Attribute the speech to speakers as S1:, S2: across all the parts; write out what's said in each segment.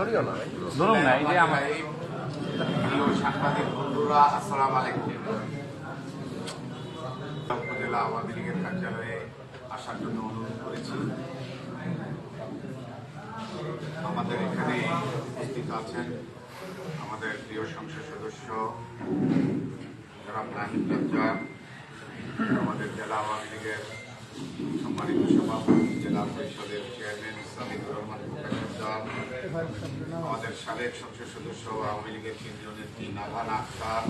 S1: ধরিও না ধরুন না এই যে আমার
S2: প্রিয় সাংবাদিক বন্ধুরা আসসালাম আলাইকুম। উপজেলা আওয়ামী লীগের কার্যালয়ে আসার জন্য অনুরোধ করেছি। আমাদের এখানে উপস্থিত আছেন আমাদের প্রিয় সংসদ সদস্য জনাব নাহিদ আমাদের জেলা আওয়ামী লীগের সম্মানিত সভাপতি জেলা পরিষদের চেয়ারম্যান ইসলামিকুর রহমান আমাদের সাবেক সংসদ সদস্য আওয়ামী লীগের কেন্দ্রীয় নেত্রী নাভান আক্তার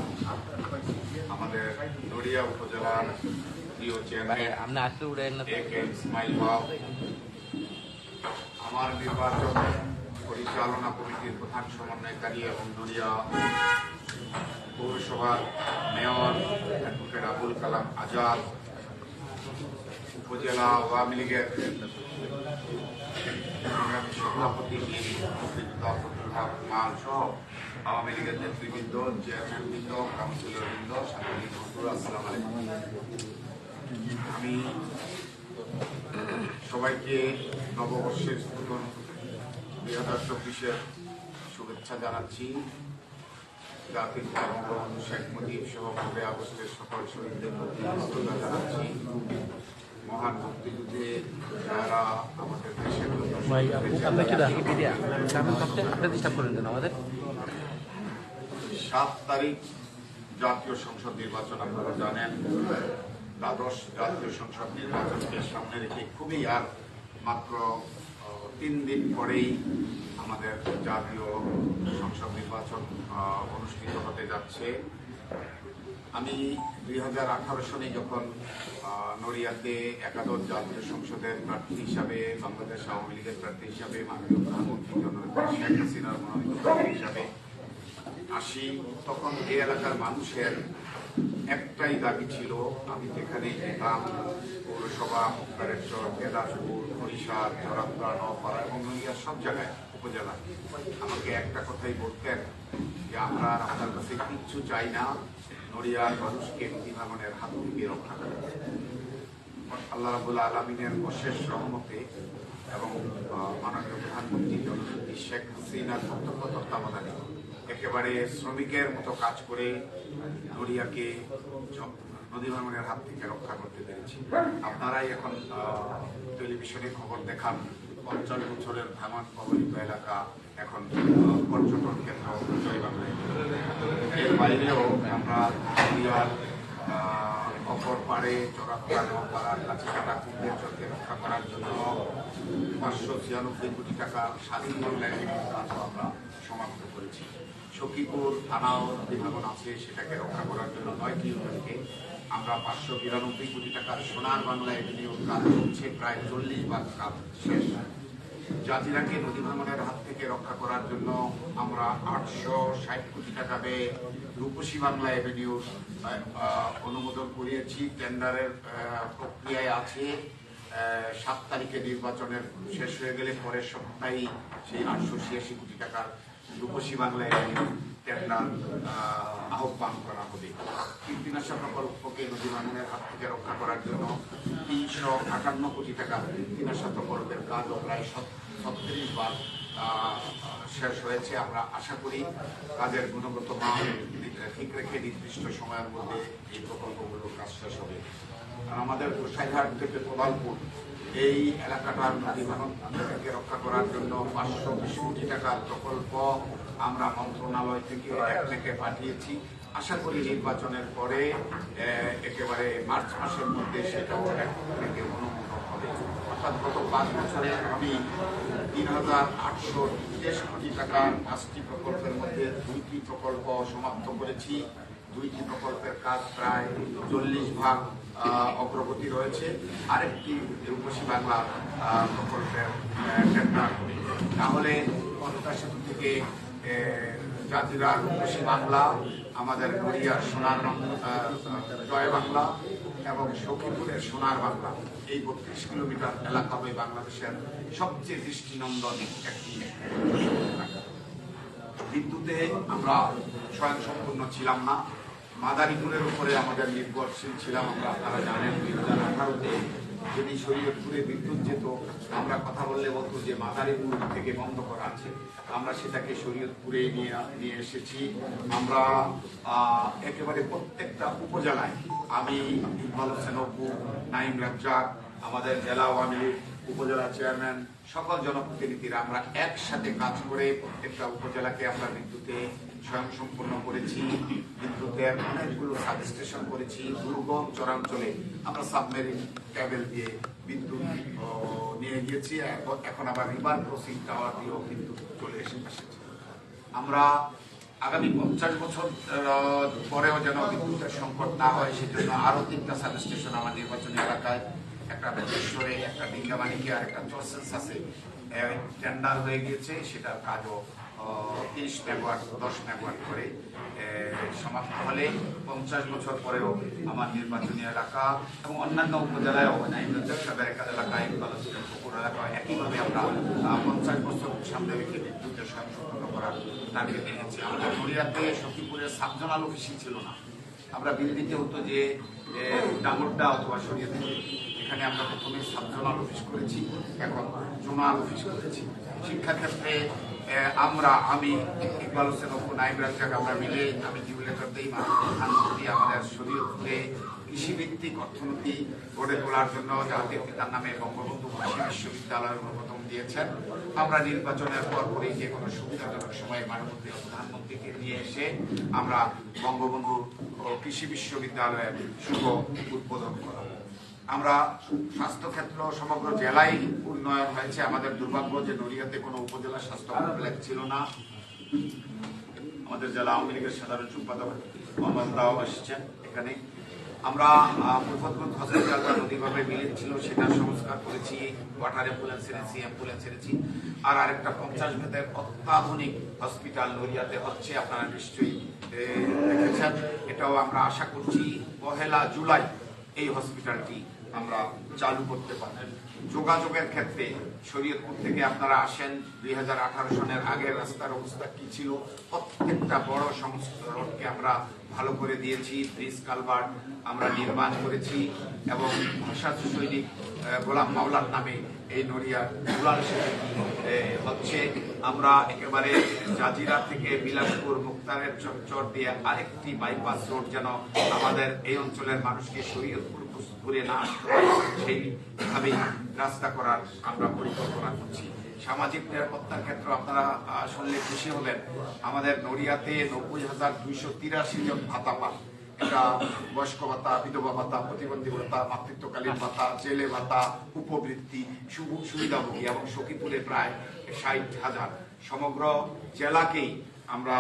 S2: আমাদের নড়িয়া উপজেলার প্রিয় চেয়ারম্যান ইসমাইল হক আমার নির্বাচন পরিচালনা কমিটির প্রধান সমন্বয়কারী এবং নড়িয়া পৌরসভার মেয়র অ্যাডভোকেট আবুল কালাম আজাদ উপজেলা আওয়ামী লীগের সভাপতি রহমান সহ আওয়ামী লীগের নেতৃবৃন্দ চেয়ারম্যানবৃন্দ কাউন্সিলরবৃন্দ সাংবাদিক বন্ধুরা, আসসালাম আলাইকুম। আমি সবাইকে নববর্ষের নতুন দুই হাজার চব্বিশের শুভেচ্ছা জানাচ্ছি। জাতির বঙ্গবন্ধু শেখ মুজিব সহ পনেরোই আগস্টের সকল শহীদদের প্রতি শ্রদ্ধা জানাচ্ছি। মহান মুক্তিযুদ্ধে যারা আমাদের দেশের সাত তারিখ জাতীয় সংসদ নির্বাচন আপনারা জানেন দ্বাদশ জাতীয় সংসদ নির্বাচনকে সামনে রেখে খুবই আর মাত্র তিন দিন পরেই আমাদের জাতীয় সংসদ নির্বাচন অনুষ্ঠিত হতে যাচ্ছে। আমি দুই সনে যখন নড়িয়াতে একাদশ জাতীয় সংসদের প্রার্থী হিসাবে, বাংলাদেশ আওয়ামী লীগের প্রার্থী হিসাবে, মাননীয় প্রধানমন্ত্রী জননেত্রী শেখ হাসিনার মনোনীত প্রার্থী হিসাবে আসি, তখন এই এলাকার মানুষের একটাই দাবি ছিল, আমি যেখানে যেতাম, পৌরসভা, মুক্তারেশ্বর কেদারপুর হরিষার চরাপ্রা নপাড়া এবং নদিয়ার সব জায়গায় উপজেলা। আমাকে একটা কথাই বলতেন যে আমরা আপনার কাছে কিচ্ছু চাই না, নড়িয়ার মানুষকে নদী ভাঙনের হাত থেকে রক্ষা করে। আল্লাহ রাবুল আলমিনের অশেষ রহমতে এবং মাননীয় প্রধানমন্ত্রী জননেত্রী শেখ হাসিনার প্রত্যক্ষ তত্ত্বাবধানে একেবারে শ্রমিকের মতো কাজ করে নড়িয়াকে নদী ভাঙনের হাত থেকে রক্ষা করতে পেরেছি। আপনারাই এখন টেলিভিশনে খবর দেখান। পঞ্চাশ বছরের ভাঙন কবলিত এলাকা এখন পর্যটন কেন্দ্র এর বাইরেও আমরা অপর পাড়ে চোরাপাড়া পাড়ার কাছে কাটা রক্ষা করার জন্য পাঁচশো ছিয়ানব্বই কোটি টাকা স্বাধীন বাংলায় কাজও আমরা সমাপ্ত করেছি। সখীপুর থানাও বিভাগন আছে, সেটাকে রক্ষা করার জন্য নয়টি ইউনিয়নকে আমরা পাঁচশো বিরানব্বই কোটি টাকার সোনার বাংলায় বিনিয়োগ কাজ চলছে প্রায় চল্লিশ ভাগ কাজ শেষ। জাতিরাকে নদী ভাঙনের হাত থেকে রক্ষা করার জন্য আমরা আটশো ষাট কোটি টাকা ব্যয়ে রূপসী বাংলা এভিনিউ অনুমোদন করিয়েছি। টেন্ডারের প্রক্রিয়ায় আছে। সাত তারিখে নির্বাচনের শেষ হয়ে গেলে পরের সপ্তাহেই সেই আটশো ছিয়াশি কোটি টাকার রূপসী বাংলা এভিনিউ আহ, আহ্বান করা হবে। কীর্তিনাশা প্রকল্পকে নদী ভাঙনের হাত থেকে রক্ষা করার জন্য তিনশো আটান্ন কোটি টাকা কীর্তিনাশা প্রকল্পের কাজও প্রায় ছত্রিশ বার শেষ হয়েছে। আমরা আশা করি কাজের গুণগত মান ঠিক রেখে নির্দিষ্ট সময়ের মধ্যে এই প্রকল্পগুলোর কাজ শেষ হবে। আর আমাদের গোসাইঘাট থেকে প্রধানপুর এই এলাকাটার নদী ভাঙন থেকে রক্ষা করার জন্য পাঁচশো বিশ কোটি টাকার প্রকল্প আমরা মন্ত্রণালয় থেকে এক থেকে পাঠিয়েছি। আশা করি নির্বাচনের পরে একেবারে মার্চ মাসের মধ্যে সেটাও থেকে অনুমোদন হবে। অর্থাৎ গত পাঁচ বছরে আমি তিন হাজার আটশো তেইশ কোটি টাকার পাঁচটি প্রকল্পের মধ্যে দুইটি প্রকল্প সমাপ্ত করেছি। দুইটি প্রকল্পের কাজ প্রায় চল্লিশ ভাগ অগ্রগতি রয়েছে। আরেকটি রূপসী বাংলা প্রকল্পের টেন্ডার তাহলে পদ্মা সেতু থেকে জাতিরা রূপসী বাংলা, আমাদের গড়িয়ার সোনার জয় বাংলা এবং সখীপুরের সোনার বাংলা। এই বত্রিশ কিলোমিটার এলাকা হবে বাংলাদেশের সবচেয়ে দৃষ্টিনন্দন একটি বিদ্যুতে আমরা স্বয়ং সম্পূর্ণ ছিলাম না। মাদারীপুরের উপরে আমাদের নির্ভরশীল ছিলাম আমরা, আপনারা জানেন দুই হাজার আঠারোতে যদি শরীয়তপুরে বিদ্যুৎ যেত আমরা কথা বললে বলতো যে মাদারীপুর থেকে বন্ধ করা আছে আমরা সেটাকে শরীয়তপুরে নিয়ে নিয়ে এসেছি। আমরা একেবারে প্রত্যেকটা উপজেলায় আমি ইকবাল হোসেন অপু, নাইম রাজ্জাক, আমাদের জেলা আওয়ামী লীগ উপজেলা চেয়ারম্যান, সকল জনপ্রতিনিধিরা আমরা একসাথে কাজ করে প্রত্যেকটা উপজেলাকে আমরা বিদ্যুতে স্বয়ংসম্পূর্ণ করেছি বিদ্যুতের অনেকগুলো সাবস্টেশন করেছি, দুর্গম চরাঞ্চলে আমরা সাবমেরিন ক্যাবেল দিয়ে বিদ্যুৎ নিয়ে গিয়েছি। এখন- আবার রিভার ক্রসিং টাওয়ার দিয়েও বিদ্যুৎ চলে এসে এসেছে। আমরা আগামী পঞ্চাশ বছর পরেও যেন বিদ্যুতের সংকট না হয়, সেজন্য আরও তিনটা সাবস্টেশন আমার নির্বাচনী এলাকায় একটা বেতেশ্বরে একটা ডিঙ্গামানিকে আর একটা চর্সেন্স আছে টেন্ডার হয়ে গিয়েছে সেটার কাজও তিরিশ মেগাওয়াট দশ মেগাওয়াট করে সমাপ্ত হলে পঞ্চাশ বছর পরেও আমার নির্বাচনী এলাকা এবং অন্যান্য উপজেলায় সাহেবের এলাকায় পুকুর এলাকায় একইভাবে আমরা পঞ্চাশ বছর সামনে রেখে বিদ্যুতের স্বয়ংসম্পূর্ণ করার টার্গেট নিয়েছি আমাদের নড়িয়াতে সখীপুরের সাবজনাল অফিসই ছিল না। আমরা বিল দিতে হতো যে এ, অথবা সরিয়ে সরিয়াতে এখানে আমরা প্রথমে সাবজনাল অফিস করেছি, এখন জোনাল অফিস করেছি। শিক্ষাক্ষেত্রে আমরা, আমি, ইকবাল হোসেন অপু নাইব রাজ্জাক, আমরা মিলে, আমি জিবুলেটার দিই প্রধানমন্ত্রী, আমাদের শরীয়তপুরে কৃষিভিত্তিক অর্থনীতি গড়ে তোলার জন্য জাতির পিতার নামে বঙ্গবন্ধু কৃষি বিশ্ববিদ্যালয় অনুমোদন দিয়েছেন। আমরা নির্বাচনের পর পরই যে কোনো সুবিধাজনক সময়ে মাননীয় প্রধানমন্ত্রীকে নিয়ে এসে আমরা বঙ্গবন্ধু কৃষি বিশ্ববিদ্যালয়ের শুভ উদ্বোধন করাবো। আমরা স্বাস্থ্যক্ষেত্র সমগ্র জেলায় উন্নয়ন হয়েছে। আমাদের দুর্ভাগ্য যে নড়িয়াতে কোনো উপজেলা স্বাস্থ্য কমপ্লেক্স ছিল না। আমাদের জেলা আওয়ামী লীগের সাধারণ সম্পাদক মোহাম্মদ রাও এসেছেন এখানে। আমরা মুফতগঞ্জ হসপিটালটা নদীভাবে মিলিত ছিল সেটা সংস্কার করেছি, ওয়াটার অ্যাম্বুলেন্স এনেছি অ্যাম্বুলেন্স এনেছি। আর আরেকটা পঞ্চাশ বেদের অত্যাধুনিক হসপিটাল নড়িয়াতে হচ্ছে, আপনারা নিশ্চয়ই দেখেছেন। এটাও আমরা আশা করছি, পহেলা জুলাই এই হসপিটালটি আমরা চালু করতে পারবেন যোগাযোগের ক্ষেত্রে শরীয়তপুর থেকে আপনারা আসেন, দুই সনের আগের রাস্তার অবস্থা কি ছিল? প্রত্যেকটা বড় সমস্ত আমরা ভালো করে দিয়েছি, ব্রিজ কালভার্ট আমরা নির্মাণ করেছি এবং ভাষা সৈনিক গোলাম মাওলার নামে এই নড়িয়ার দুলাল হচ্ছে। আমরা একেবারে জাজিরা থেকে বিলাসপুর মুক্তারের চর দিয়ে আরেকটি বাইপাস রোড যেন আমাদের এই অঞ্চলের মানুষকে শরীয়তপুর ঘুরে না হয় সেইভাবেই রাস্তা করার আমরা পরিকল্পনা করছি। সামাজিক নিরাপত্তার ক্ষেত্রে আপনারা শুনলে খুশি হবেন। আমাদের নড়িয়াতে নব্বই হাজার দুইশো তিরাশি জন ভাতা পান। এটা বয়স্ক ভাতা, বিধবা ভাতা, প্রতিবন্ধী ভাতা, মাতৃত্বকালীন ভাতা, জেলে ভাতা, উপবৃত্তি সু- সুবিধাভোগী এবং সখীপুরে প্রায় ষাট হাজার। সমগ্র জেলাকেই আমরা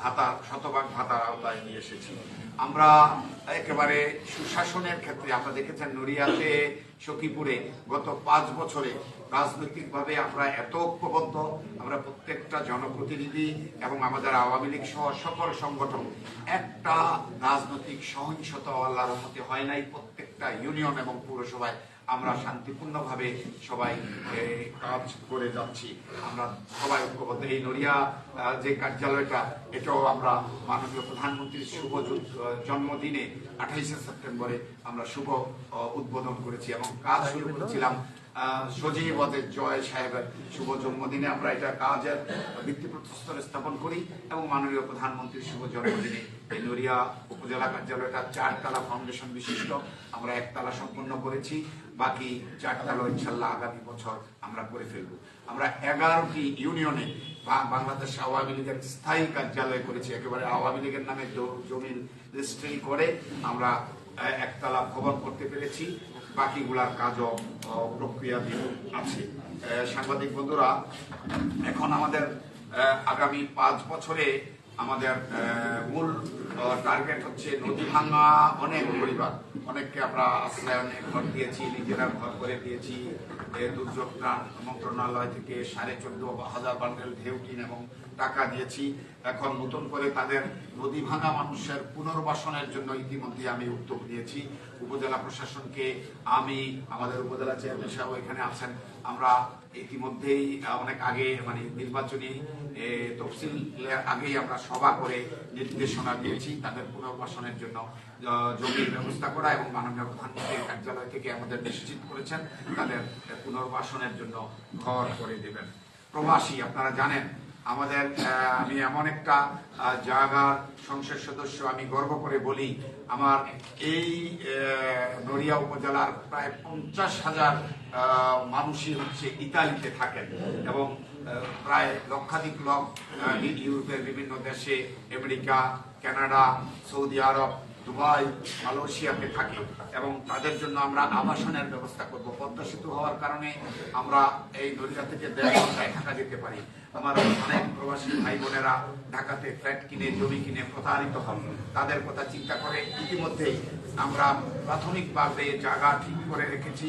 S2: ভাতা, শতভাগ ভাতার আওতায় নিয়ে এসেছি। আমরা একেবারে সুশাসনের ক্ষেত্রে আমরা দেখেছেন নড়িয়াতে, সখীপুরে গত পাঁচ বছরে রাজনৈতিকভাবে আমরা এত ঐক্যবদ্ধ, আমরা প্রত্যেকটা জনপ্রতিনিধি এবং আমাদের আওয়ামী লীগ সহ সকল সংগঠন একটা রাজনৈতিক সহিংসতা আল্লাহর হয় নাই প্রত্যেকটা ইউনিয়ন এবং পৌরসভায়। আমরা শান্তিপূর্ণভাবে সবাই কাজ করে যাচ্ছি। আমরা সবাই ঐক্যবদ্ধ। এই নড়িয়া যে কার্যালয়টা, এটাও আমরা মাননীয় প্রধানমন্ত্রীর শুভ জন্মদিনে আঠাইশে সেপ্টেম্বরে আমরা শুভ উদ্বোধন করেছি এবং কাজ শুরু করেছিলাম সজীবদের জয় সাহেবের শুভ জন্মদিনে। আমরা এটা কাজের ভিত্তিপ্রস্তর স্থাপন করি এবং মাননীয় প্রধানমন্ত্রীর শুভ জন্মদিনে এই নড়িয়া উপজেলা কার্যালয়টা চারতলা ফাউন্ডেশন বিশিষ্ট। আমরা একতলা সম্পন্ন করেছি। বাকি চারতলা ইনশাল্লাহ আগামী বছর আমরা করে ফেলব। আমরা এগারোটি ইউনিয়নে বাংলাদেশ আওয়ামী লীগের স্থায়ী কার্যালয় করেছি। একেবারে আওয়ামী লীগের নামে জ- জমির রেজিস্ট্রি করে আমরা একতলা ভবন করতে পেরেছি। বাকিগুলার কাজও প্রক্রিয়াধীন আছে। সাংবাদিক বন্ধুরা, এখন আমাদের আগামী পাঁচ বছরে আমাদের মূল টার্গেট হচ্ছে নদী ভাঙা অনেক পরিবার। অনেককে আমরা আশ্রয়নে ঘর দিয়েছি, নিজেরা ঘর করে দিয়েছি। দুর্যোগ ত্রাণ মন্ত্রণালয় থেকে সাড়ে চোদ্দ হাজার বান্ডেল ঢেউ টিন এবং টাকা দিয়েছি। এখন নতুন করে তাদের নদী ভাঙা মানুষের পুনর্বাসনের জন্য ইতিমধ্যে আমি উদ্যোগ নিয়েছি। উপজেলা প্রশাসনকে আমি, আমাদের উপজেলা চেয়ারম্যান সাহেব এখানে আছেন। আমরা ইতিমধ্যেই অনেক আগে মানে নির্বাচনী তফসিলের আগেই আমরা সভা করে নির্দেশনা দিয়েছি তাদের পুনর্বাসনের জন্য জমির ব্যবস্থা করা এবং মাননীয় প্রধানমন্ত্রীর কার্যালয় থেকে আমাদের নিশ্চিত করেছেন, তাদের পুনর্বাসনের জন্য ঘর করে দেবেন। প্রবাসী, আপনারা জানেন আমাদের আমি এমন একটা জায়গার সংসদ সদস্য আমি গর্ব করে বলি, আমার এই নড়িয়া উপজেলার প্রায় পঞ্চাশ হাজার মানুষই হচ্ছে ইতালিতে থাকেন এবং প্রায় লক্ষাধিক লোক ইউরোপের বিভিন্ন দেশে, America, Canada, Saudi Arab Dubai, মালয়েশিয়াতে থাকে এবং তাদের জন্য আমরা আবাসনের ব্যবস্থা করব। পদ্মা সেতু হওয়ার কারণে আমরা এই নদীটা থেকে দেড় ঘন্টায় ঢাকা যেতে পারি। আমার অনেক প্রবাসী ভাই বোনেরা ঢাকাতে ফ্ল্যাট কিনে, জমি কিনে প্রতারিত হন। তাদের কথা চিন্তা করে ইতিমধ্যেই আমরা প্রাথমিকভাবে জায়গা ঠিক করে রেখেছি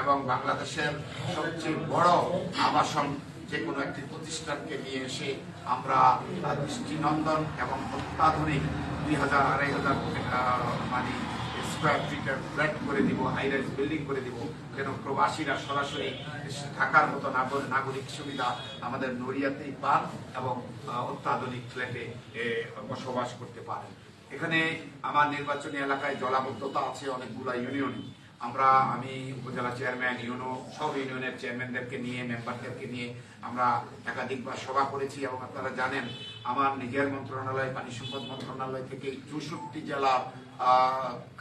S2: এবং বাংলাদেশের সবচেয়ে বড় আবাসন যে কোনো একটি প্রতিষ্ঠানকে নিয়ে এসে আমরা দৃষ্টিনন্দন এবং অত্যাধুনিক দুই হাজার, আড়াই হাজার মানে স্কোয়ার ফিটের ফ্ল্যাট করে দিব হাই বিল্ডিং করে দিব, যেন প্রবাসীরা সরাসরি থাকার মতো নাগরিক সুবিধা আমাদের নড়িয়াতেই পান এবং অত্যাধুনিক ফ্ল্যাটে বসবাস করতে পারেন। এখানে আমার নির্বাচনী এলাকায় জলাবদ্ধতা আছে, অনেকগুলা ইউনিয়ন আমরা, আমি উপজেলা চেয়ারম্যান ইউনো, সব ইউনিয়নের চেয়ারম্যানদেরকে নিয়ে মেম্বারদেরকে নিয়ে আমরা একাধিকবার সভা করেছি এবং আপনারা জানেন, আমার নিজের মন্ত্রণালয়, পানি সম্পদ মন্ত্রণালয় থেকে চৌষট্টি জেলার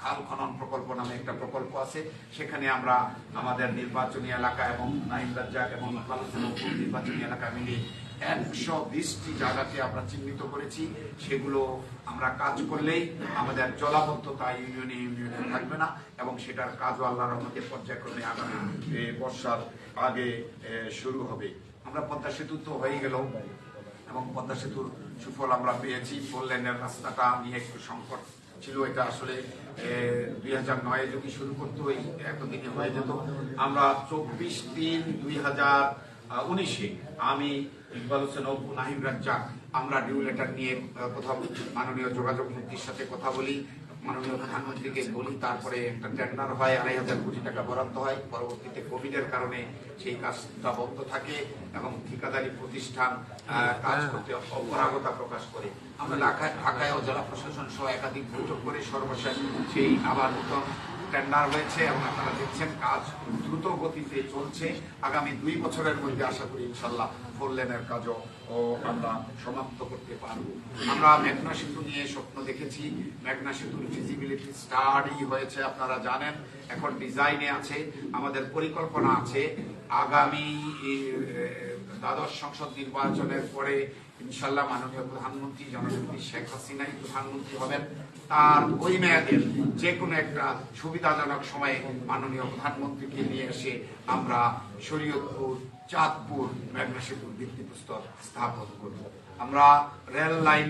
S2: খাল খনন প্রকল্প নামে একটা প্রকল্প আছে। সেখানে আমরা আমাদের নির্বাচনী এলাকা এবং নাহিম রাজ্জাক এবং নির্বাচনী এলাকা মিলিয়ে একশো বিশটি জায়গাকে আমরা চিহ্নিত করেছি। সেগুলো আমরা কাজ করলেই আমাদের জলাবদ্ধতা ইউনিয়নে ইউনিয়নে থাকবে না এবং সেটার কাজও আল্লাহ রহমতের পর্যায়ক্রমে আগামী বর্ষার আগে শুরু হবে। আমরা পদ্মা সেতু তো হয়ে গেল এবং পদ্মা সেতুর সুফল আমরা পেয়েছি। ফোর লেনের রাস্তাটা নিয়ে একটু সংকট ছিল, এটা আসলে দুই হাজার নয়ে যদি শুরু করতে এতদিনে হয়ে যেত। আমরা চব্বিশ তিন দুই হাজার উনিশে। আমি ইকবাল হোসেন অপু নাহিম রাজ্জাক, আমরা ডিউ লেটার নিয়ে কোথাও মাননীয় যোগাযোগ মন্ত্রীর সাথে কথা বলি, মাননীয় প্রধানমন্ত্রীকে বলি, তারপরে একটা টেন্ডার হয়, আড়াই হাজার কোটি টাকা বরাদ্দ হয়, পরবর্তীতে কোভিডের কারণে সেই কাজটা বন্ধ থাকে এবং ঠিকাদারি প্রতিষ্ঠান কাজ করতে অপরাগতা প্রকাশ করে। আমরা ঢাকায় ও জেলা প্রশাসন সহ একাধিক বৈঠক করে সর্বশেষ সেই আবার নতুন টেন্ডার হয়েছে এবং আপনারা দেখছেন কাজ দ্রুত গতিতে চলছে। আগামী দুই বছরের মধ্যে আশা করি ইনশাল্লাহ ফোর লেনের কাজও আমরা সমাপ্ত করতে পারব। আমরা মেঘনা সেতু নিয়ে স্বপ্ন দেখেছি। মেঘনা সেতুর ফিজিবিলিটি স্টাডি হয়েছে, আপনারা জানেন। এখন ডিজাইনে আছে, আমাদের পরিকল্পনা আছে। আগামী দ্বাদশ সংসদ নির্বাচনের পরে ইনশাল্লাহ মাননীয় প্রধানমন্ত্রী জননেত্রী শেখ হাসিনাই প্রধানমন্ত্রী হবেন। তার ওই মেয়াদের যে কোনো একটা সুবিধাজনক সময়ে মাননীয় প্রধানমন্ত্রীকে নিয়ে এসে আমরা শরীয়তপুর চাঁদপুর মেঘনা সেতুর ভিত্তিপ্রস্তর স্থাপন করব। আমরা রেল লাইন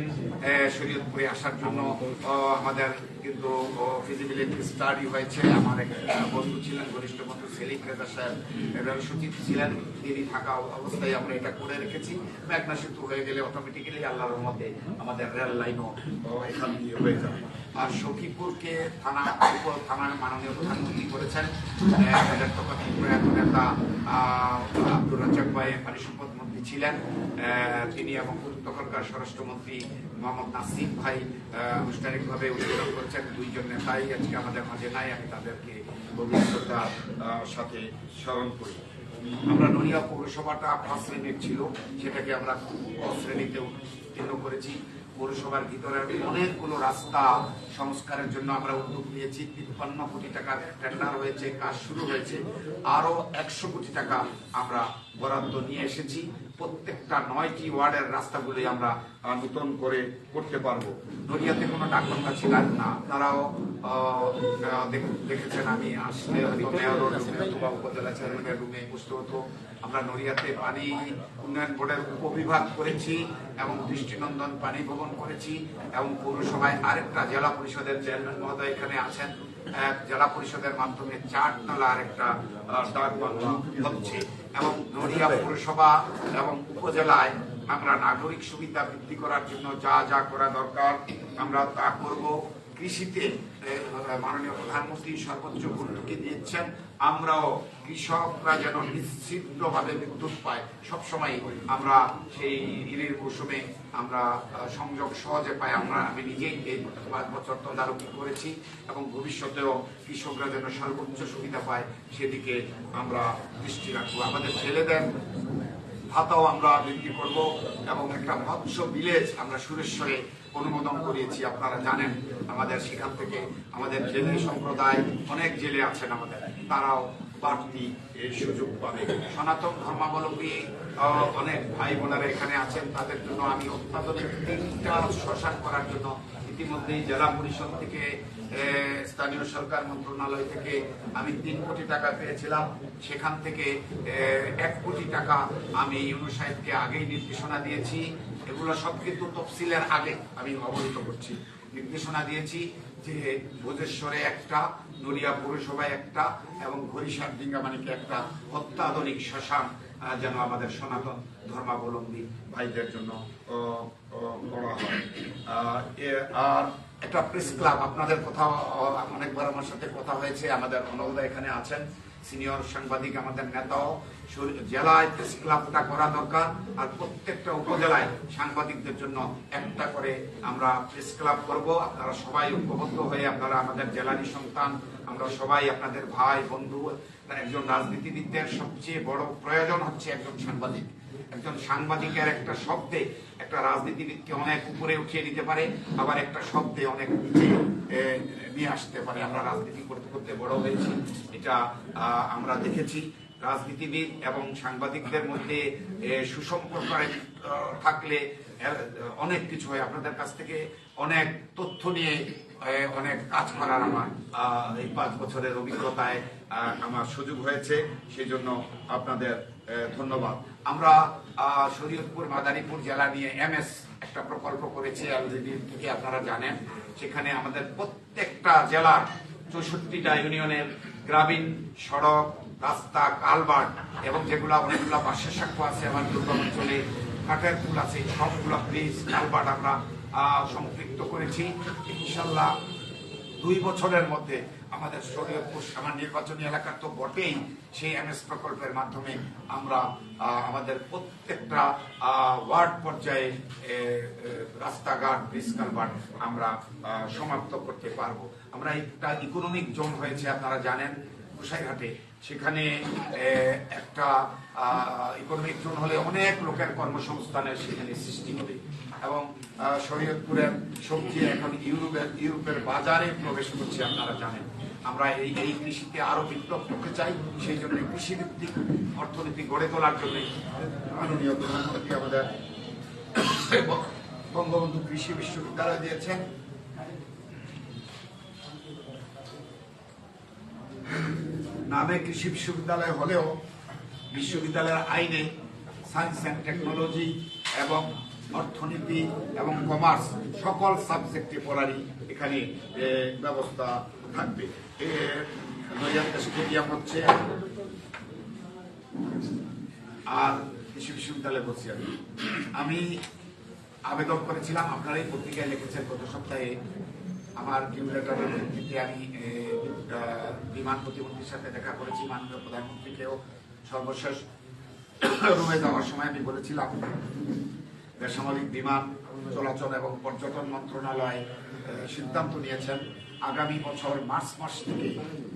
S2: শরীয়তপুরে আসার জন্য আমাদের কিন্তু ফিজিবিলিটি স্টাডি হয়েছে। আমার এক বন্ধু ছিলেন, ঘনিষ্ঠ বন্ধু সেলিম রেজা সাহেব, রেল সচিব ছিলেন। তিনি থাকা অবস্থায় আমরা এটা করে রেখেছি। মেঘনা সেতু হয়ে গেলে অটোমেটিক্যালি আল্লাহর মতে আমাদের রেল লাইনও এখান দিয়ে হয়ে যাবে। আর সখীপুরকে থানা উপর থানার মাননীয় প্রধানমন্ত্রী করেছেন। নেতা আব্দুর রাজ্জাক ভাই পানি মন্ত্রী ছিলেন। তিনি এবং তখনকার স্বরাষ্ট্রমন্ত্রী মোহাম্মদ নাসিম ভাই আনুষ্ঠানিকভাবে উদ্বোধন করেছেন। দুইজন নেতাই আজকে আমাদের মাঝে নাই আমি তাদেরকে আহ, সাথে স্মরণ করি। আমরা নড়িয়া পৌরসভাটা পাঁচ শ্রেণির ছিল সেটাকে আমরা শ্রেণীতে উত্তীর্ণ করেছি। পৌরসভার ভিতরে অনেকগুলো রাস্তা সংস্কারের জন্য আমরা উদ্যোগ নিয়েছি। তিপ্পান্ন কোটি টাকার টেন্ডার হয়েছে, কাজ শুরু হয়েছে। আরও একশো কোটি টাকা আমরা বরাদ্দ নিয়ে এসেছি। প্রত্যেকটা নয়টি ওয়ার্ডের রাস্তাগুলি আমরা নতুন করে করতে পারব। নড়িয়াতে কোনো ডাকবাংলা ছিলেন না। আপনারাও দেখেছেন আমি আসলে উপজেলা চেয়ারম্যানের রুমে বসতে হতো। আমরা নড়িয়াতে পানি উন্নয়ন বোর্ডের উপবিভাগ করেছি এবং দৃষ্টিনন্দন পানি ভবন করেছি এবং পৌরসভায় আরেকটা জেলা পরিষদের চেয়ারম্যান মহোদয় এখানে আছেন। জেলা পরিষদের মাধ্যমে চারতলা আরেকটা একটা ডাক হচ্ছে এবং নড়িয়া পৌরসভা এবং উপজেলায় আমরা নাগরিক সুবিধা বৃদ্ধি করার জন্য যা যা করা দরকার আমরা তা করব। কৃষিতে মাননীয় প্রধানমন্ত্রী সর্বোচ্চ গুরুত্বকে দিয়েছেন আমরাও কৃষকরা যেন নিশ্চিতভাবে বিদ্যুৎ পায়। সবসময় আমরা সেই ঋণের মৌসুমে আমরা সংযোগ সহজে পাই। আমরা, আমি নিজেই এই পাঁচ বছর তদারকি করেছি এবং ভবিষ্যতেও কৃষকরা যেন সর্বোচ্চ সুবিধা পায়, সেদিকে আমরা দৃষ্টি রাখব। আমাদের ছেলেদের ভাতাও আমরা বৃদ্ধি করব এবং একটা মৎস্য ভিলেজ আমরা সুরেশ্বরে অনুমোদন করিয়েছি, আপনারা জানেন আমাদের সেখান থেকে আমাদের জেলে সম্প্রদায়, অনেক জেলে আছেন আমাদের। তারাও বাড়তি সুযোগ পাবে। সনাতন ধর্মাবলম্বী অনেক ভাই বোনেরা এখানে আছেন, তাদের জন্য আমি অত্যাধুনিক তিনটা শ্মশান করার জন্য ইতিমধ্যেই জেলা পরিষদ থেকে স্থানীয় সরকার মন্ত্রণালয় থেকে আমি তিন কোটি টাকা পেয়েছিলাম। সেখান থেকে এক কোটি টাকা আমি ইউনু সাহেবকে আগেই নির্দেশনা দিয়েছি। এগুলো সব কিন্তু তফসিলের আগে আমি অবহিত করছি। নির্দেশনা দিয়েছি যে ভোজেশ্বরে একটা, নড়িয়া পৌরসভায় একটা এবং ঘড়িসার ডিঙ্গামানিকে একটা অত্যাধুনিক শ্মশান যেন আমাদের সনাতন ধর্মাবলম্বী ভাইদের জন্য করা হয়। আর একটা প্রেস ক্লাব, আপনাদের কথা অনেকবার আমার সাথে কথা হয়েছে, আমাদের অনলদা এখানে আছেন। সিনিয়র সাংবাদিক আমাদের নেতাও জেলায় প্রেস ক্লাবটা করা দরকার আর প্রত্যেকটা উপজেলায় সাংবাদিকদের জন্য একটা করে আমরা প্রেস ক্লাব করব। আপনারা সবাই ঐক্যবদ্ধ হয়ে আপনারা আমাদের জেলারই সন্তান, আমরা সবাই আপনাদের ভাই, বন্ধু একজন রাজনীতিবিদদের সবচেয়ে বড় প্রয়োজন হচ্ছে একজন সাংবাদিক। একজন সাংবাদিকের একটা শব্দে একটা রাজনীতিবিদকে অনেক উপরে উঠিয়ে দিতে পারে, আবার একটা শব্দে অনেক নিচে নিয়ে আসতে পারে। আমরা রাজনীতি করতে করতে বড় হয়েছি। এটা আমরা দেখেছি। রাজনীতিবিদ এবং সাংবাদিকদের মধ্যে সুসম্পর্ক থাকলে অনেক কিছু হয়। আপনাদের কাছ থেকে অনেক তথ্য নিয়ে অনেক কাজ করার আমার এই পাঁচ বছরের অভিজ্ঞতায় আমার সুযোগ হয়েছে। সেই জন্য আপনাদের ধন্যবাদ। আমরা শরীয়তপুর, মাদারীপুর জেলা নিয়ে এমএস একটা প্রকল্প করেছি। এলজিডি থেকে আপনারা জানেন। সেখানে আমাদের প্রত্যেকটা জেলার চৌষট্টিটা ইউনিয়নের গ্রামীণ সড়ক, রাস্তা কালভার্ট এবং যেগুলো অনেকগুলো বাসের সাক্ষ্য আছে, আমার দুর্গম অঞ্চলে কাঠের পুল আছে সবগুলো ব্রিজ কালভার্ট আমরা সম্পৃক্ত করেছি। ইনশাল্লাহ দুই বছরের মধ্যে আমাদের শরীয়তপুর আমার নির্বাচনী এলাকার তো বটেই সেই এমএস প্রকল্পের মাধ্যমে আমরা আমাদের প্রত্যেকটা ওয়ার্ড পর্যায়ে রাস্তাঘাট ব্রিজ কালভার্ট আমরা সমাপ্ত করতে পারব। আমরা একটা ইকোনমিক জোন হয়েছে, আপনারা জানেন, গোসাইঘাটে। সেখানে একটা ইকোনমিক জোন হলে অনেক লোকের কর্মসংস্থানের সেখানে সৃষ্টি হবে। এবং শরীয়তপুরের সবজি এখন ইউরোপের ইউরোপের বাজারে প্রবেশ করছে, আপনারা জানেন। আমরা এই এই কৃষিতে আরও বিপ্লব করতে চাই, সেই জন্য কৃষিভিত্তিক অর্থনীতি গড়ে তোলার জন্য মাননীয় প্রধানমন্ত্রী আমাদের বঙ্গবন্ধু কৃষি বিশ্ববিদ্যালয় দিয়েছেন। নামে কৃষি বিশ্ববিদ্যালয় হলেও বিশ্ববিদ্যালয়ের আইনে সায়েন্স অ্যান্ড টেকনোলজি এবং অর্থনীতি এবং কমার্স সকল সাবজেক্টে পড়ারই এখানে ব্যবস্থা থাকবে। স্টেডিয়াম হচ্ছে, আর কৃষি বিশ্ববিদ্যালয়ে বলছি আমি। আমি আবেদন করেছিলাম, আপনারা এই পত্রিকায় লিখেছেন, গত সপ্তাহে আমার নিউ লেটারের ভিত্তিতে আমি বিমান প্রতিমন্ত্রীর সাথে দেখা করেছি, মাননীয় প্রধানমন্ত্রীকেও সর্বশেষ রুমে যাওয়ার সময় আমি বলেছিলাম বেসামরিক বিমান চলাচল এবং পর্যটন মন্ত্রণালয় সিদ্ধান্ত নিয়েছেন আগামী বছর মার্চ মাস থেকে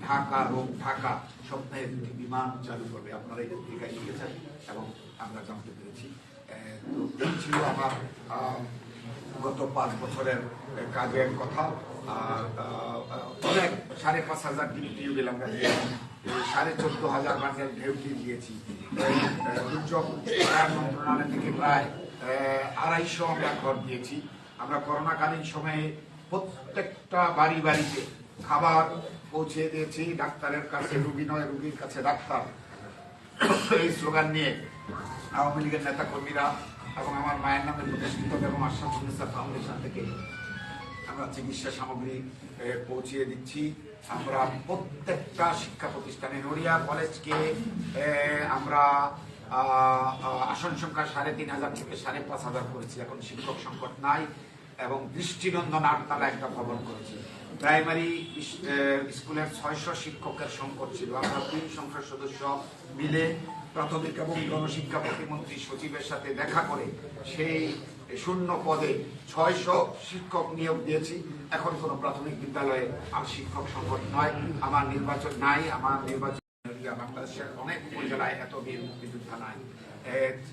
S2: ঢাকা রোগ ঢাকা সপ্তাহে দুটি বিমান চালু করবে। আপনারা এই পত্রিকায় লিখেছেন এবং আমরা জানতে পেরেছি। তো এই ছিল আমার গত পাঁচ বছরের কাজের কথা। অনেক সাড়ে পাঁচ হাজার টিউব এলাকা সাড়ে চোদ্দ হাজার বান্ডেল ঢেউটি দিয়েছি। দুর্যোগ মন্ত্রণালয় থেকে প্রায় আড়াইশো আমরা ঘর দিয়েছি। আমরা করোনাকালীন সময়ে প্রত্যেকটা বাড়ি বাড়িতে খাবার পৌঁছে দিয়েছি। ডাক্তারের কাছে, রুগী নয়, রুগীর কাছে ডাক্তার। এই স্লোগান নিয়ে আওয়ামী লীগের নেতা কর্মীরা এবং আমার মায়ের নামে প্রতিষ্ঠিত এবং আশরাফ উন্নিসা ফাউন্ডেশন থেকে আমরা চিকিৎসা সামগ্রী পৌঁছিয়ে দিচ্ছি। আমরা প্রত্যেকটা শিক্ষা প্রতিষ্ঠানে, নড়িয়া কলেজকে আমরা আসন সংখ্যা সাড়ে তিন হাজার থেকে সাড়ে পাঁচ হাজার করেছি। এখন শিক্ষক সংকট নাই এবং দৃষ্টিনন্দন আটতলা একটা ভবন করেছি। প্রাইমারি স্কুলের ছয়শো শিক্ষকের সংকট ছিল। আমরা তিন সংসদ সদস্য মিলে প্রাথমিক এবং গণশিক্ষা প্রতিমন্ত্রী সচিবের সাথে দেখা করে সেই শূন্য পদে ছয়শো শিক্ষক নিয়োগ দিয়েছি। এখন কোনো প্রাথমিক বিদ্যালয়ে আর শিক্ষক সংকট নয়। আমার নির্বাচন নাই, আমার নির্বাচন বাংলাদেশের অনেক উপজেলায় এত বীর মুক্তিযোদ্ধা নাই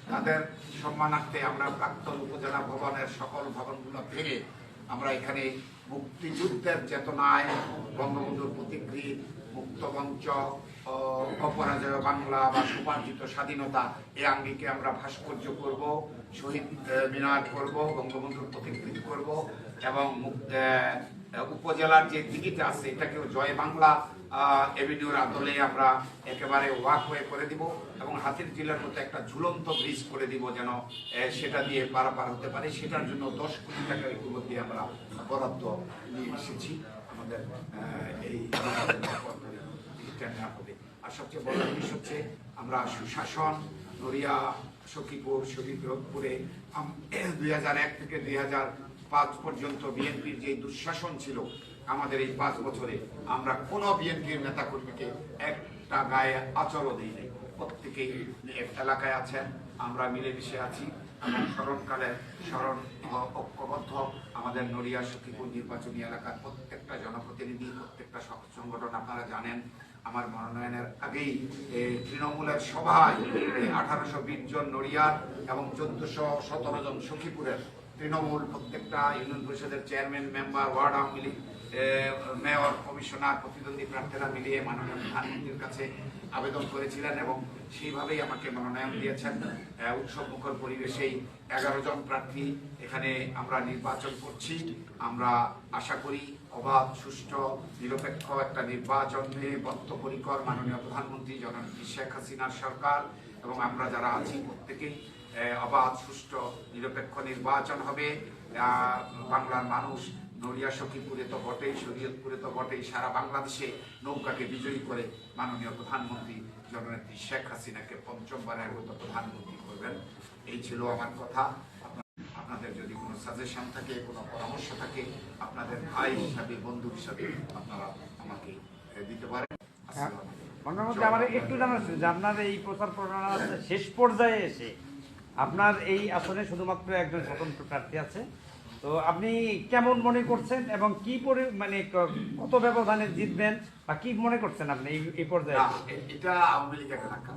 S2: তাদের সম্মানার্থে আমরা প্রাক্তন উপজেলা ভবনের সকল ভবনগুলো ভেঙে আমরা এখানে মুক্তিযুদ্ধের চেতনায় বঙ্গবন্ধুর প্রতিকৃত, মুক্তমঞ্চ অপরাজয় বাংলা বা সুপার্জিত স্বাধীনতা এ আঙ্গিকে আমরা ভাস্কর্য করব, শহীদ মিনার করব, বঙ্গবন্ধুর প্রতিকৃতি করব এবং উপজেলার যে দিঘিটা আছে এটাকেও জয় বাংলা এভিনিউর আদলে আমরা একেবারে ওয়াক হয়ে করে দিব এবং হাতির জেলার মতো একটা ঝুলন্ত ব্রিজ করে দিব যেন সেটা দিয়ে পারাপার হতে পারে। সেটার জন্য দশ কোটি টাকা ইতিমধ্যে আমরা বরাদ্দ নিয়ে এসেছি। আমাদের এই হবে। আর সবচেয়ে বড় জিনিস হচ্ছে আমরা সুশাসন, নড়িয়া, সখীপুর শহীদপুরে দুই হাজার এক থেকে দুই হাজার পাঁচ পর্যন্ত বিএনপির যে দুঃশাসন ছিল আমাদের এই পাঁচ বছরে, আমরা কোন বিএনপির নেতা কর্মীকে একটা গায়ে আচরও দিই নাই। প্রত্যেকেই এলাকায় আছেন, আমরা মিলেমিশে আছি, এবং স্মরণকালে স্মরণ ঐক্যবদ্ধ আমাদের নড়িয়া সখীপুর নির্বাচনী এলাকার প্রত্যেকটা জনপ্রতিনিধি, প্রত্যেকটা সংগঠন, আপনারা জানেন আমার মনোনয়নের আগেই তৃণমূলের সভায় আঠারোশো বিশ জন নড়িয়ার এবং চোদ্দশো সতেরো জন সখীপুরের তৃণমূল প্রত্যেকটা ইউনিয়ন পরিষদের chairman, member, ward Awami League mayor, commissioner, প্রতিদ্বন্দ্বী প্রার্থীরা মিলিয়ে মাননীয় প্রধানমন্ত্রীর কাছে আবেদন করেছিলেন এবং সেইভাবেই আমাকে মনোনয়ন দিয়েছেন। উৎসব মুখর পরিবেশেই এগারো জন প্রার্থী এখানে আমরা নির্বাচন করছি। আমরা আশা করি অবাধ সুষ্ঠু, নিরপেক্ষ একটা নির্বাচন নিয়ে বদ্ধপরিকর মাননীয় প্রধানমন্ত্রী জননেত্রী শেখ হাসিনার সরকার এবং আমরা যারা আছি প্রত্যেকেই অবাধ, সুষ্ঠু, নিরপেক্ষ নির্বাচন হবে। বাংলার মানুষ নড়িয়া, সখীপুরে তো বটেই, শরীয়তপুরে তো বটেই, সারা বাংলাদেশে নৌকাকে বিজয়ী করে মাননীয় প্রধানমন্ত্রী জননেত্রী শেখ হাসিনাকে পঞ্চমবারের মতো প্রধানমন্ত্রী করবেন। এই ছিল আমার কথা। আপনাদের যদি কোনো সাজেশন থাকে কোনো পরামর্শ থাকে আপনাদের ভাই হিসাবে বন্ধু হিসাবে আপনারা আমাকে দিতে পারেন।
S3: আমার একটু জানার যে আপনার এই প্রচার শেষ পর্যায়ে এসে আপনার এই আসনে শুধুমাত্র একজন স্বতন্ত্র প্রার্থী আছে। তো আপনি কেমন মনে করছেন এবং কি পরি মানে কত ব্যবধানে জিতবেন বা কি মনে করছেন আপনি এই- পর্যায়ে?
S2: এটা আওয়ামী লীগের এলাকা।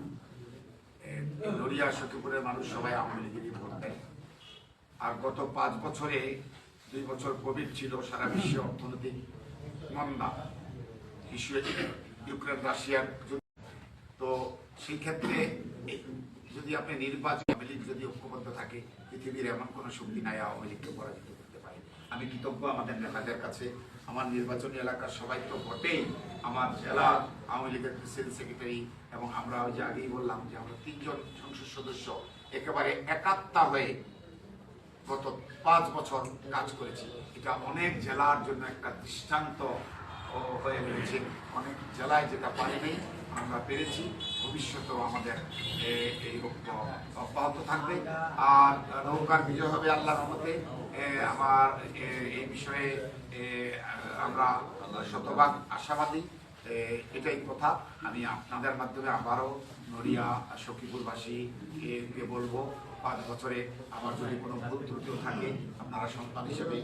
S2: এ, এই নড়িয়া সখীপুরের মানুষ সবাই আওয়ামী লীগেরই আর গত পাঁচ বছরে দুই বছর কোভিড ছিল, সারা বিশ্বে অর্থনৈতিক মন্দা। ইউক্রেন, রাশিয়ার তো সেই ক্ষেত্রে যদি আপনি নির্বাচন, আওয়ামী লীগ যদি ঐক্যবদ্ধ থাকে, পৃথিবীর এমন কোনো শক্তি নাই, আওয়ামী লীগকে পরাজিত করতে পারে আমি কৃতজ্ঞ আমাদের নেতাদের কাছে। আমার নির্বাচনী এলাকার সবাই তো বটেই। আমার জেলা আওয়ামী লীগের প্রেসিডেন্ট সেক্রেটারি এবং আমরা ওই যে আগেই বললাম যে আমরা তিনজন সংসদ সদস্য, একেবারে একাত্তা হয়ে গত পাঁচ বছর কাজ করেছি। এটা অনেক জেলার জন্য একটা দৃষ্টান্ত হয়ে রয়েছে অনেক জেলায় যেটা পারিনি আমরা পেরেছি। ভবিষ্যতেও আমাদের এই ঐক্য অব্যাহত থাকবে। আর নৌকার বিজয় হবে আল্লাহর এ, আমার এই বিষয়ে আমরা শতভাগ আশাবাদী। এটাই কথা। আমি আপনাদের মাধ্যমে আবারও নড়িয়া সখীপুরবাসীকে বলব পাঁচ বছরে আমার যদি কোনো ভুল ত্রুটিও থাকে, আপনারা সন্তান হিসেবে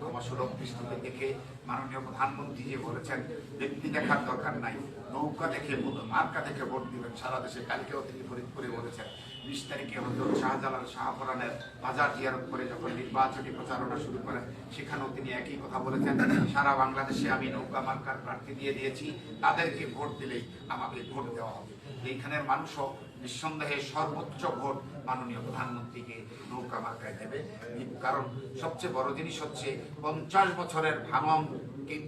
S2: ক্ষমাসুলভ দৃষ্টিতে দেখে মাননীয় প্রধানমন্ত্রী যে বলেছেন, ব্যক্তি দেখার দরকার নাই, নৌকা দেখে মার্কা দেখে ভোট দিবেন। সারা দেশে কালকেও তিনি ফরিদপুরে বলেছেন। বিশ তারিখে হজরত শাহজালাল শাহপরানের বাজার জিয়ারত করে যখন নির্বাচনী প্রচারণা শুরু করেন, সেখানেও তিনি একই কথা বলেছেন, সারা বাংলাদেশে আমি নৌকা মার্কার প্রার্থী দিয়ে দিয়েছি, তাদেরকে ভোট দিলেই আমাকে ভোট দেওয়া হবে। এইখানের মানুষও নিঃসন্দেহে সর্বোচ্চ ভোট মাননীয় প্রধানমন্ত্রীকে নৌকা মার্কায় দেবে। কারণ সবচেয়ে বড় জিনিস হচ্ছে পঞ্চাশ বছরের ভাঙন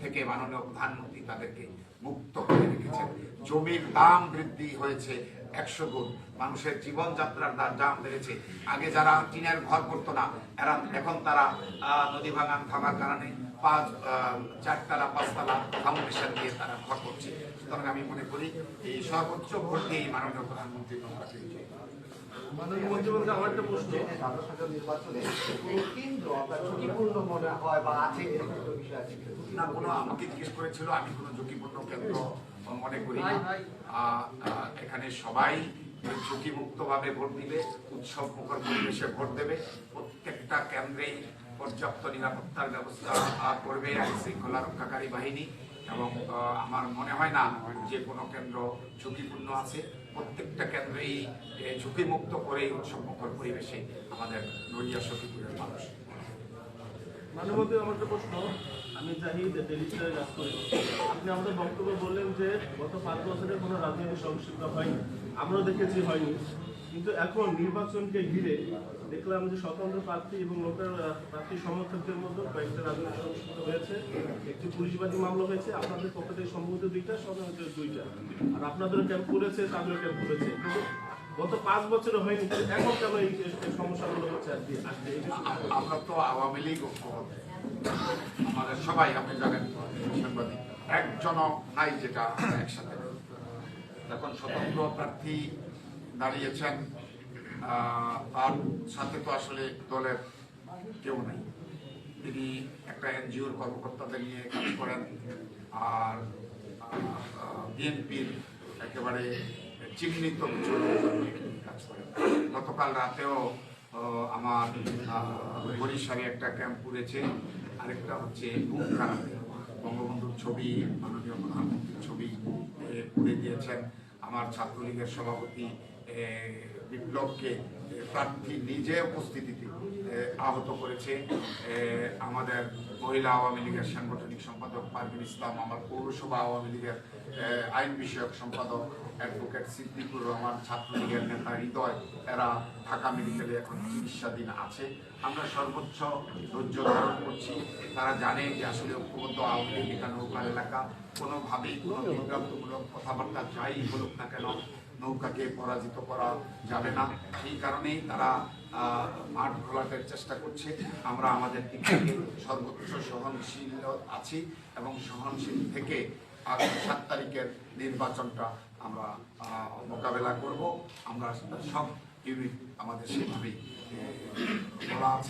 S2: থেকে মাননীয় প্রধানমন্ত্রী তাদেরকে মুক্ত করে রেখেছেন। জমির দাম বৃদ্ধি হয়েছে একশো গুণ। মানুষের জীবনযাত্রার দাম বেড়েছে। আগে যারা টিনের ঘর করতো না, এরা এখন তারা নদী ভাঙান থাকার কারণে পাঁচ চারতলা, পাঁচতলা ফাউন্ডেশন দিয়ে তারা ঘর করছে। সুতরাং আমি মনে করি এই সর্বোচ্চ ভোট দিয়ে মাননীয় প্রধানমন্ত্রী না কোনো আমাকে জিজ্ঞেস করেছিল আমি কোনো ঝুঁকিপূর্ণ কেন্দ্র মনে করি না। এখানে সবাই ঝুঁকিমুক্ত ভাবে ভোট দিবে উৎসব মুখর পরিবেশে ভোট দেবে। প্রত্যেকটা কেন্দ্রেই পর্যাপ্ত নিরাপত্তার ব্যবস্থা করবে আইন শৃঙ্খলা রক্ষাকারী বাহিনী এবং আমার মনে হয় না যে কোনো কেন্দ্র ঝুঁকিপূর্ণ আছে। প্রত্যেকটা কেন্দ্রেই ঝুঁকিমুক্ত করে উৎসবমুখর পরিবেশে আমাদের নড়িয়া সখীপুরের মানুষ।
S4: আমার একটা প্রশ্ন। আমি জাহিদ ডেলিস্টারে কাজ করি। আপনি আমাদের বক্তব্য বললেন যে গত পাঁচ বছরে কোনো রাজনৈতিক সহিংসতা হয়নি। আমরাও দেখেছি হয়নি। কিন্তু এখন নির্বাচনকে ঘিরে দেখলাম যে স্বতন্ত্র প্রার্থী এবং লোকের প্রার্থী সমর্থকদের মধ্যে কয়েকটা রাজনৈতিক সহিংসতা হয়েছে একটি পুলিশবাদী মামলা হয়েছে, আপনাদের পক্ষ থেকে সম্ভবত দুইটা সম্ভবত দুইটা। আর আপনাদেরও ক্যাম্প করেছে, তাদেরও ক্যাম্প করেছে। গত পাঁচ বছরে হয়নি এখন কেন এই সমস্যাগুলো হচ্ছে আর কি? আজকে এই বিষয়ে
S2: আ- আমরা তো আওয়ামী লীগ আমাদের সবাই আপনি জানেন, সাংবাদিক। একজনও নাই যেটা একসাথে। এখন স্বতন্ত্র প্রার্থী দাঁড়িয়েছেন আহ, তার সাথে তো আসলে দলের কেউ নেই। তিনি একটা এনজিওর কর্মকর্তাদের নিয়ে কাজ করেন আর বিএনপির একেবারে চিহ্নিত কাজ করেন। গতকাল রাতেও আমার বরিশালে একটা ক্যাম্প পুড়েছে আরেকটা হচ্ছে বঙ্গবন্ধুর ছবি মাননীয় প্রধানমন্ত্রীর ছবি পুড়ে দিয়েছেন। আমার ছাত্রলীগের সভাপতি বিপ্লবকে প্রার্থী নিজে উপস্থিতিতে আহত করেছে। আমাদের মহিলা আওয়ামী লীগের সাংগঠনিক সম্পাদক পারভিন ইসলাম, আমার পৌরসভা আওয়ামী লীগের আইন বিষয়ক সম্পাদক অ্যাডভোকেট সিদ্দিকুর রহমান, ছাত্রলীগের নেতা হৃদয়, এরা ঢাকা মেডিকেলে এখন চিকিৎসাধীন আছে। আমরা সর্বোচ্চ ধৈর্য ধারণ করছি। তারা জানে যে আসলে ঐক্যবদ্ধ আওয়ামী লীগ এটা নৌকার এলাকা। কোনোভাবেই কোনো বিভ্রান্তমূলক কথাবার্তা যাই বলুক না কেন, নৌকাকে পরাজিত করা যাবে না। সেই কারণেই তারা মাঠ ঘোলাটের চেষ্টা করছে। আমরা আমাদের দিক থেকে সর্বোচ্চ সহনশীল আছি এবং সহনশীল থেকে আগামী সাত তারিখের নির্বাচনটা আমরা মোকাবেলা করব। আমরা সব ইউনিট আমাদের সেভাবেই বলা আছে।